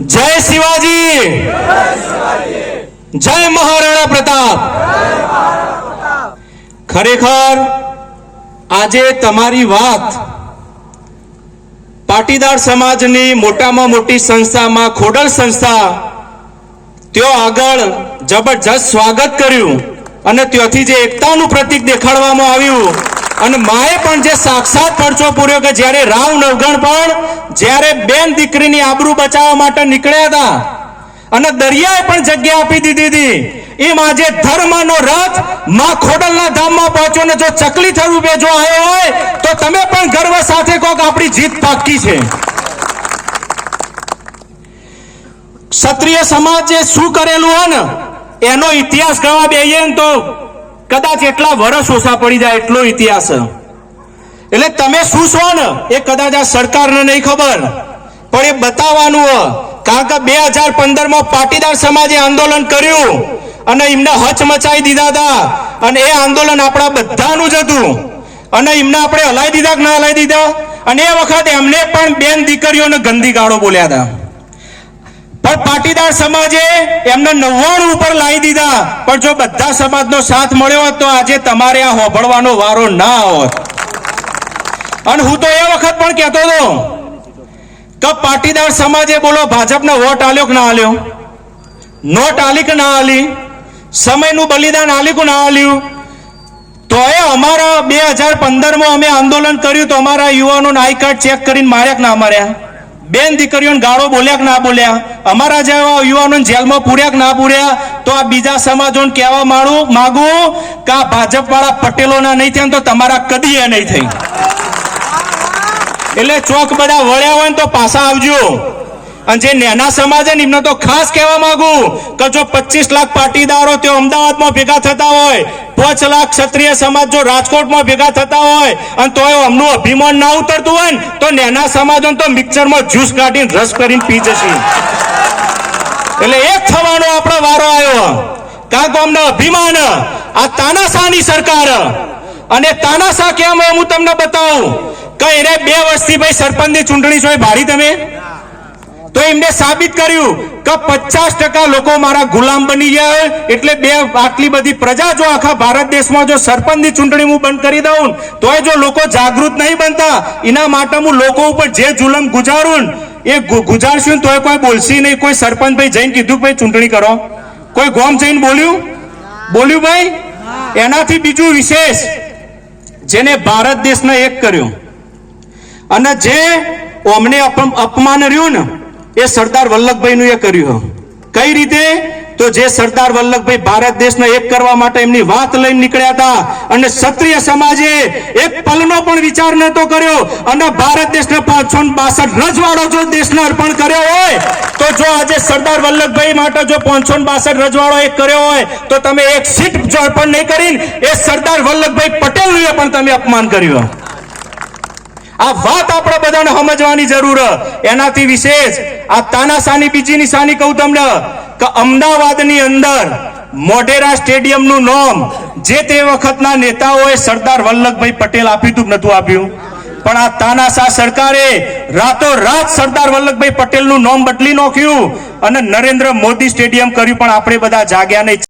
જય શિવાજી! જય મહારાણા પ્રતાપ! ખરેખર આજે તમારી વાત પાટીદાર સમાજની મોટામાં મોટી સંસ્થામાં ખોડલ સંસ્થા તેઓ આગળ જબરજસ્ત સ્વાગત કર્યું અને ત્યાંથી જે એકતાનું પ્રતીક દેખાડવામાં આવ્યું. અને માએ પણ જે સાક્ષાત પરચો પૂર્યો કે જ્યારે રાવ નવગણ પણ જ્યારે બેન દીકરીની આબરૂ બચાવવા માટે નીકળ્યા હતા અને દરિયાએ પણ જગ્યા આપી દીધી હતી, એમ આજે ધર્મનો રથમાં ખોડલના ધામમાં પહોંચ્યો ને જો ચકલી સ્વરૂપે જો આવ્યો હોય, તો તમે પણ ગર્વ સાથે કહો કે આપણી જીત પાકી છે. ક્ષત્રિય સમાજે શું કરેલું હોય ને, એનો ઇતિહાસ ગવા બેહીએ તો કદાચ એટલા વર્ષ ઓછા પડી જાય એટલો ઇતિહાસ. એટલે તમે શું છો ને? એ કદાચ આ સરકારને નહીં ખબર. પણ એ બતાવવાનું હોય કારણ કે બે હજાર પંદરમાં પાટીદાર સમાજે આંદોલન કર્યું અને એમને હચમચાઈ દીધા હતા. અને એ આંદોલન આપણા બધાનું જ હતું. અને એમને આપણે હલાઈ દીધા કે ના હલાવી દીધા? અને એ વખતે એમને પણ બેન દીકરીઓને ગંદી ગાળો બોલ્યા હતા. પણ પાટીદાર સમાજે એમને નવ્વાણું ઉપર લાવી દીધા. પણ જો બધા સમાજનો સાથ મળ્યો હોત તો આજે તમારે આ હોભળવાનો વારો ના હોત. અને હું તો એ વખત પણ કહેતો હતો કે પાટીદાર સમાજે બોલો, ભાજપને વોટ આલ્યો કે ના આલ્યો? નોટ આલી કે ના આલી? સમયનું બલિદાન આલ્યું કે ના આલ્યું? તો એ અમારા બે હજાર પંદરમાં અમે આંદોલન કર્યું તો અમારા યુવાનોને આઈ કાર્ડ ચેક કરીને માર્યા કે ના માર્યા? બેન દીકરીઓને ગાળો બોલ્યા કે ના બોલ્યા? અમારા જેવા યુવાનોને જેલમાં પૂર્યા કે ના પૂર્યા? તો આ બીજા સમાજોને કહેવા માંડું માગું કે આ ભાજપવાળા પટેલોના નહીં થયા તો તમારા કદી એ નહીં થઈ. એટલે ચોક બધા વળ્યા હોય ને તો પાછા આવજો. અને જે નાના સમાજ છે એમને તો ખાસ કહેવા માંગુ કે જો પચીસ લાખ પાટીદારો તેઓ અમદાવાદમાં ભેગા થતા હોય, પાંચ લાખ ક્ષત્રિય સમાજ જો રાજકોટમાં ભેગા થતા હોય અને તોય અમનું અભિમાન ના ઉતરતું હોય ને, તો નાના સમાજો તો મિક્સરમાં જ્યુસ કાઢીને રસ કરીને પી જશે. એટલે એક થવાનો આપણો વારો આવ્યો. કારણ કે અમને અભિમાન, આ તાનાશાહની સરકાર. અને તાનાશાહ કેમ હોય હું તમને બતાવું કઈ રે બે વર્ષથી ભાઈ સરપંચની ચૂંટણી જોઈ ભાડી તમે? તો એમને સાબિત કર્યું કે પચાસ ટકા લોકો મારા ગુલામ બની ગયા હોય, એટલે બે આટલી બધી પ્રજા જો આખા ભારત દેશમાં જો સરપંચની ચૂંટણી હું બંધ કરી દઉં તોય જો લોકો જાગૃત નહીં બનતા એના માટે હું લોકો ઉપર જે જુલમ ગુજારું એ ગુજારશું તોય કોઈ બોલશે નહીં. કોઈ સરપંચ ભાઈ જઈને કીધું ભાઈ ચૂંટણી કરો. કોઈ ગોમ જઈને બોલ્યું? બોલ્યું ભાઈ? એનાથી બીજું વિશેષ જેને ભારત દેશને એક કર્યો. અને જે અમને અપમાન રહ્યું ને એ સરદાર વલ્લભભાઈનું એ કર્યું કઈ રીતે? તો જે સરદાર વલ્લભભાઈ ભારત દેશને એક કરવા માટે એમની વાત લઈને નીકળ્યા હતા અને ક્ષત્રિય સમાજે એક પલનો પણ વિચાર નતો કર્યો અને ભારત દેશને પાંચસો બાસઠ રજવાડો જો દેશને અર્પણ કર્યો હોય, તો જો આજે સરદાર વલ્લભભાઈ માટે જો પાંચસો બાસઠ રજવાડો એક કર્યો હોય, તો તમે એક સીટ જો અર્પણ નહીં કરીને એ સરદાર વલ્લભભાઈ પટેલનું પણ તમે અપમાન કર્યું. આ વાત આપણે બધાને સમજવાની જરૂર. એનાથી વિશેષ આ તાનાશાની બીજી નિશાની કહું તમને કે અમદાવાદની અંદર મોઢેરા સ્ટેડિયમનું નામ જે તે વખતના નેતાઓએ સરદાર વલ્લભભાઈ પટેલ આપ્યું હતું નતું આપ્યું પણ આ તાનાશાહ સરકારે રાતોરાત સરદાર વલ્લભભાઈ પટેલનું નામ બદલી નાખ્યું અને નરેન્દ્ર મોદી સ્ટેડિયમ કર્યું, પણ આપણે બધા જાગ્યા નહીં